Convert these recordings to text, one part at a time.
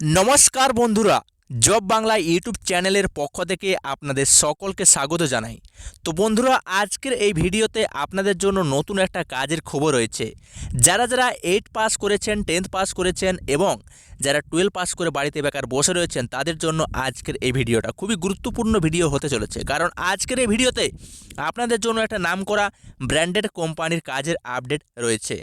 নমস্কার বন্ধুরা, job Bangla YouTube চ্যানেলের পক্ষ থেকে আপনাদের সকলকে স্বাগত জানাই। তো বন্ধুরা, আজকের এই ভিডিওতে আপনাদের জন্য নতুন একটা কাজের খবর রয়েছে। যারা যারা এইট পাস করেছেন টেন্থ পাস করেছেন এবং যারা টুয়েলভ পাস করে বাড়িতে বেকার বসে রয়েছেন, তাদের জন্য আজকের এই ভিডিওটা খুবই গুরুত্বপূর্ণ ভিডিও হতে চলেছে। কারণ আজকের এই ভিডিওতে আপনাদের জন্য একটা নামকরা ব্র্যান্ডেড কোম্পানির কাজের আপডেট রয়েছে।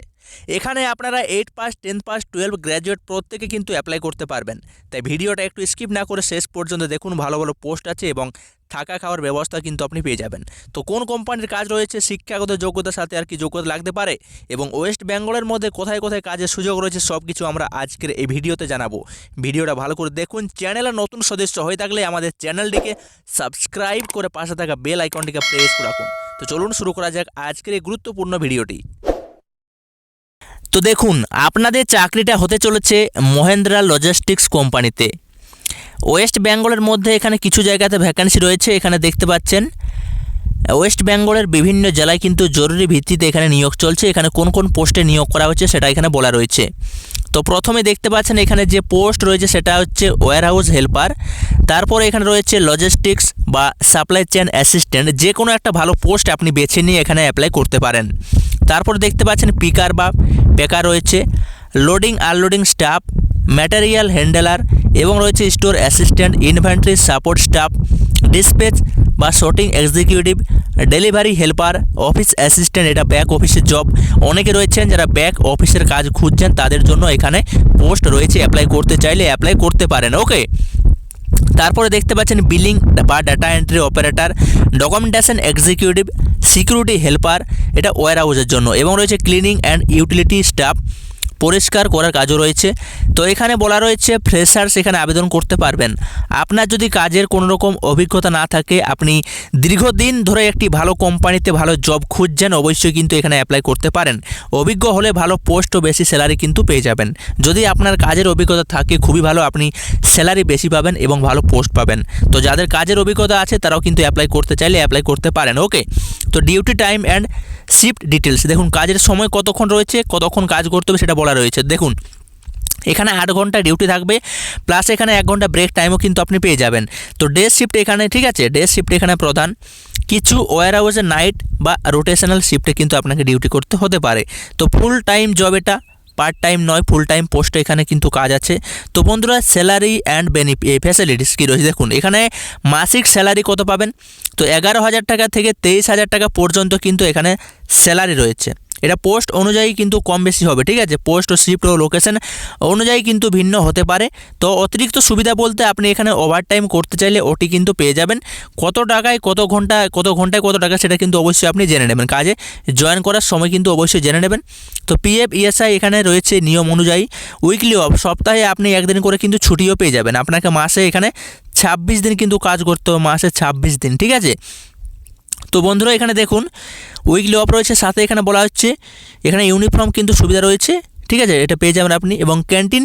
এখানে আপনারা eight pass tenth pass twelve graduate প্রত্যেকে কিন্তু অ্যাপ্লাই করতে পারবেন। তাই ভিডিওটা একটু স্কিপ না করে শেষ পর্যন্ত দেখুন, ভালো ভালো পোস্ট আছে এবং থাকা খাওয়ার ব্যবস্থা কিন্তু আপনি পেয়ে যাবেন। তো কোন কোম্পানির কাজ রয়েছে, শিক্ষাগত যোগ্যতার সাথে আর কি যোগ্যতা লাগতে পারে এবং ওয়েস্ট বেঙ্গলের মধ্যে কোথায় কোথায় কাজের সুযোগ রয়েছে সব কিছু আমরা আজকের এই ভিডিওতে জানাব। ভিডিওটা ভালো করে দেখুন চ্যানেলে নতুন সদস্য হয়ে থাকলে আমাদের চ্যানেলটিকে সাবস্ক্রাইব করে পাশে থাকা বেল আইকনটিকে প্রেস করে রাখুন। তো চলুন শুরু করা যাক আজকের এই গুরুত্বপূর্ণ ভিডিওটি। তো দেখুন, আপনাদের চাকরিটা হতে চলেছে মহেন্দ্রা লজিস্টিক্স কোম্পানিতে। ওয়েস্ট বেঙ্গলের মধ্যে এখানে কিছু জায়গাতে ভ্যাকান্সি রয়েছে, এখানে দেখতে পাচ্ছেন। ওয়েস্ট বেঙ্গলের বিভিন্ন জেলায় কিন্তু জরুরি ভিত্তিতে এখানে নিয়োগ চলছে, এখানে কোন কোন পোস্টে নিয়োগ করা হচ্ছে সেটা এখানে বলা রয়েছে। তো প্রথমে দেখতে পাচ্ছেন এখানে যে পোস্ট রয়েছে সেটা হচ্ছে ওয়্যার হাউস হেল্পার তারপরে এখানে রয়েছে লজিস্টিক্স বা সাপ্লাই চেন অ্যাসিস্ট্যান্ট যে কোনো একটা ভালো পোস্ট আপনি বেছে নিয়ে এখানে অ্যাপ্লাই করতে পারেন। তারপর দেখতে পাচ্ছেন পিকার বা পেকার রয়েছে। Loading unloading staff material handler এবং রয়েছে store assistant inventory support staff dispatch বা sorting executive delivery helper office assistant এটা ব্যাক অফিসের জব অনেকে রয়েছেন যারা ব্যাক অফিসের কাজ খুঁজছেন, তাদের জন্য এখানে পোস্ট রয়েছে অ্যাপ্লাই করতে চাইলে অ্যাপ্লাই করতে পারেন ওকে তারপরে দেখতে পাচ্ছেন বিলিং বা data entry operator documentation executive security helper, এটা ওয়ার হাউসের জন্য। এবং রয়েছে ক্লিনিং অ্যান্ড ইউটিলিটি স্টাফ, পরিষ্কার করার কাজও রয়েছে। তো এখানে বলা রয়েছে, ফ্রেশার্স এখানে আবেদন করতে পারবেন। আপনার যদি কাজের কোনো রকম অভিজ্ঞতা না থাকে, আপনি দীর্ঘদিন ধরে একটি ভালো কোম্পানিতে ভালো জব খুঁজছেন, অবশ্যই কিন্তু এখানে অ্যাপ্লাই করতে পারেন। অভিজ্ঞ হলে ভালো পোস্ট ও বেশি স্যালারি কিন্তু পেয়ে যাবেন। যদি আপনার কাজের অভিজ্ঞতা থাকে, খুবই ভালো, আপনি স্যালারি বেশি পাবেন এবং ভালো পোস্ট পাবেন। তো যাদের কাজের অভিজ্ঞতা আছে, তারাও কিন্তু অ্যাপ্লাই করতে চাইলে অ্যাপ্লাই করতে পারেন। ওকে তো duty time and shift details দেখুন, কাজের সময় কতক্ষণ রয়েছে, কতক্ষণ কাজ করতে হবে সেটা বলা রয়েছে। দেখুন, এখানে আট ঘণ্টা ডিউটি থাকবে প্লাস এখানে এক ঘণ্টা ব্রেক টাইমও কিন্তু আপনি পেয়ে যাবেন। তো ডে শিফট এখানে, ঠিক আছে ডে শিফট এখানে প্রধান। কিছু ওয়ার হাউসে নাইট বা রোটেশনাল শিফটে কিন্তু আপনাকে ডিউটি করতে হতে পারে। তো ফুল টাইম জব এটা পার্ট টাইম নয় ফুল টাইম পোস্টে এখানে কিন্তু কাজ আছে। তো বন্ধুরা স্যালারি অ্যান্ড বেনিফি ফ্যাসিলিটিস কী রয়েছে? দেখুন, এখানে মাসিক স্যালারি কত পাবেন? তো এগারো হাজার টাকা থেকে তেইশ হাজার টাকা পর্যন্ত কিন্তু এখানে স্যালারি রয়েছে। এটা পোস্ট অনুযায়ী কিন্তু কম বেশি হবে, ঠিক আছে? পোস্ট ও শিফট ও লোকেশন অনুযায়ী কিন্তু ভিন্ন হতে পারে। তো অতিরিক্ত সুবিধা বলতে আপনি এখানে ওভারটাইম করতে চাইলে ওটি কিন্তু পেয়ে যাবেন। কত টাকায় কত ঘণ্টা, কত ঘন্টায় কত টাকা সেটা কিন্তু অবশ্যই আপনি জেনে নেবেন। কাজে জয়েন করার সময় কিন্তু অবশ্যই জেনে নেবেন। তো পিএফ ইএসআই এখানে রয়েছে নিয়ম অনুযায়ী। উইকলি অফ সপ্তাহে আপনি একদিন করে কিন্তু ছুটিও পেয়ে যাবেন। আপনাকে মাসে এখানে ছাব্বিশ দিন কিন্তু কাজ করতে হবে, মাসে ছাব্বিশ দিন, ঠিক আছে? তো বন্ধুরা, এখানে দেখুন উইকলি অফ রয়েছে, সাথে এখানে বলা হচ্ছে, এখানে ইউনিফর্ম কিন্তু সুবিধা রয়েছে, ঠিক আছে? এটা পেয়ে যাবেন আপনি, এবং ক্যান্টিন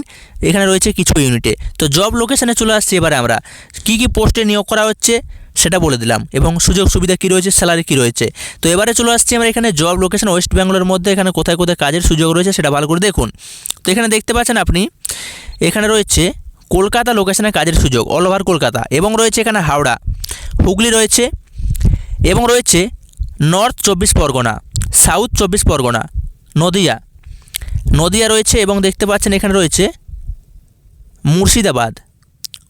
এখানে রয়েছে কিছু ইউনিটে তো জব লোকেশানে চলে আসছি এবারে আমরা। কি কি পোস্টে নিয়োগ করা হচ্ছে, সেটা বলে দিলাম, এবং সুযোগ সুবিধা কী রয়েছে স্যালারি কী রয়েছে। তো এবারে চলে আসছি আমরা এখানে জব লোকেশন ওয়েস্ট বেঙ্গলের মধ্যে, এখানে কোথায় কোথায় কাজের সুযোগ রয়েছে, সেটা ভালো করে দেখুন। তো এখানে দেখতে পাচ্ছেন আপনি, এখানে রয়েছে কলকাতা লোকেশনে কাজের সুযোগ অল ওভার কলকাতা, এবং রয়েছে এখানে হাওড়া, হুগলি রয়েছে এবং রয়েছে নর্থ চব্বিশ পরগনা, সাউথ চব্বিশ পরগনা, নদিয়া। নদিয়া রয়েছে এবং দেখতে পাচ্ছেন এখানে রয়েছে মুর্শিদাবাদ,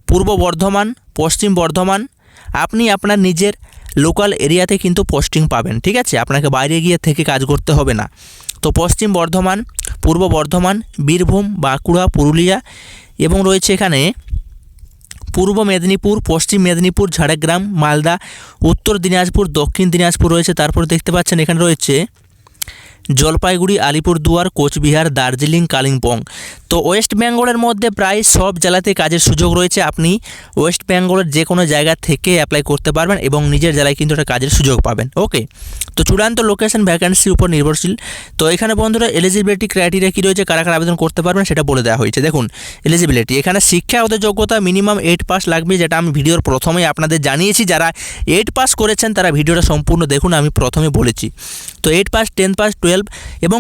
পূর্ব বর্ধমান, পশ্চিম বর্ধমান। আপনি আপনার নিজের লোকাল এরিয়াতে কিন্তু পোস্টিং পাবেন, ঠিক আছে? আপনাকে বাইরে গিয়ে থেকে কাজ করতে হবে না। তো পশ্চিম বর্ধমান, পূর্ব বর্ধমান, বীরভূম, বাঁকুড়া, পুরুলিয়া এবং রয়েছে এখানে পূর্ব মেদিনীপুর, পশ্চিম মেদিনীপুর, ঝাড়গ্রাম, মালদা, উত্তর দিনাজপুর, দক্ষিণ দিনাজপুর রয়েছে। তারপর দেখতে পাচ্ছেন এখানে রয়েছে জলপাইগুড়ি, আলিপুরদুয়ার, কোচবিহার, দার্জিলিং, কালিম্পং। তো ওয়েস্ট বেঙ্গলের মধ্যে প্রায় সব জেলাতে কাজের সুযোগ রয়েছে। আপনি ওয়েস্ট বেঙ্গলের যে কোনো জায়গা থেকে অ্যাপ্লাই করতে পারবেন এবং নিজের জেলায় কিন্তু একটা কাজের সুযোগ পাবেন। ওকে তো চূড়ান্ত লোকেশন ভ্যাকান্সির উপর নির্ভরশীল। তো এখানে বন্ধুরা এলিজিবিলিটি ক্রাইটেরিয়া কী রয়েছে, কারা কারা আবেদন করতে পারবেন সেটা বলে দেওয়া হয়েছে। দেখুন এলিজিবিলিটি এখানে শিক্ষাগত যোগ্যতা মিনিমাম এইট পাস লাগবে, যেটা আমি ভিডিওর প্রথমেই আপনাদের জানিয়েছি। যারা এইট পাস করেছেন, তারা ভিডিওটা সম্পূর্ণ দেখুন, আমি প্রথমে বলেছি। তো eight pass ten pass twelve এবং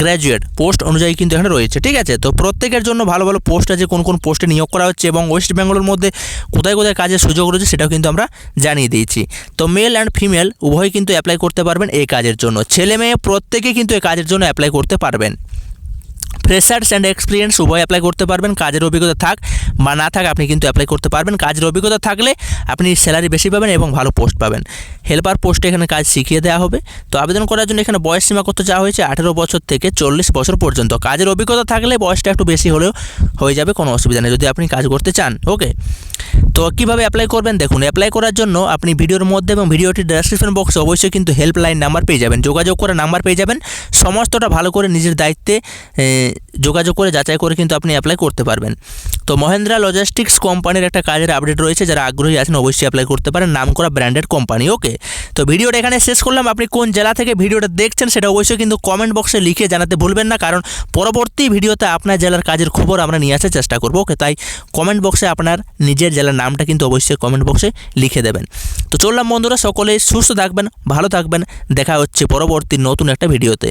গ্র্যাজুয়েট পোস্ট অনুযায়ী কিন্তু এখানে রয়েছে, ঠিক আছে? তো প্রত্যেকের জন্য ভালো ভালো পোস্ট আছে, কোন কোন পোস্টে নিয়োগ করা হচ্ছে এবং ওয়েস্ট বেঙ্গলের মধ্যে কোথায় কোথায় কাজের সুযোগ রয়েছে সেটাও কিন্তু আমরা জানিয়ে দিয়েছি। তো মেল অ্যান্ড ফিমেল উভয়ই কিন্তু অ্যাপ্লাই করতে পারবেন এই কাজের জন্য। ছেলে মেয়ে প্রত্যেকেই কিন্তু এই কাজের জন্য অ্যাপ্লাই করতে পারবেন। ফ্রেশার্স অ্যান্ড এক্সপিরিয়েন্স উভয় অ্যাপ্লাই করতে পারবেন, কাজের অভিজ্ঞতা থাক। বা না থাক আপনি কিন্তু অ্যাপ্লাই করতে পারবেন। কাজের অভিজ্ঞতা থাকলে আপনি স্যালারি বেশি পাবেন এবং ভালো পোস্ট পাবেন। হেল্পার পোস্টে এখানে কাজ শিখিয়ে দেওয়া হবে। তো আবেদন করার জন্য এখানে বয়স সীমা কত চাওয়া হয়েছে? আঠেরো বছর থেকে চল্লিশ বছর পর্যন্ত। কাজের অভিজ্ঞতা থাকলে বয়সটা একটু বেশি হলেও হয়ে যাবে, কোনো অসুবিধা নেই। যদি আপনি কাজ করতে চান ওকে তো কীভাবে অ্যাপ্লাই করবেন? দেখুন অ্যাপ্লাই করার জন্য আপনি ভিডিওর মধ্যে এবং ভিডিওটির ডেসক্রিপশন বক্সে অবশ্যই কিন্তু হেল্পলাইন নাম্বার পেয়ে যাবেন। যোগাযোগ করে নাম্বার পেয়ে যাবেন। সমস্তটা ভালো করে নিজের দায়িত্বে যোগাযোগ করে যাচাই করে কিন্তু আপনি অ্যাপ্লাই করতে পারবেন। তো মহেন্দ্রা লজিস্টিক্স কোম্পানির একটা কাজের আপডেট রয়েছে, যারা আগ্রহী আছেন অবশ্যই অ্যাপ্লাই করতে পারেন, নাম করা ব্র্যান্ডেড কোম্পানি ওকে তো ভিডিওটা এখানে শেষ করলাম। আপনি কোন জেলা থেকে ভিডিওটা দেখছেন সেটা অবশ্যই কিন্তু কমেন্ট বক্সে লিখে জানাতে ভুলবেন না, কারণ পরবর্তী ভিডিওতে আপনার জেলার কাজের খবর আমরা নিয়ে আসার চেষ্টা করব ওকে তাই কমেন্ট বক্সে আপনার নিজের জেলার নামটা কিন্তু অবশ্যই কমেন্ট বক্সে লিখে দেবেন। তো চললাম বন্ধুরা, সকলেই সুস্থ থাকবেন, ভালো থাকবেন, দেখা হচ্ছে পরবর্তী নতুন একটা ভিডিওতে।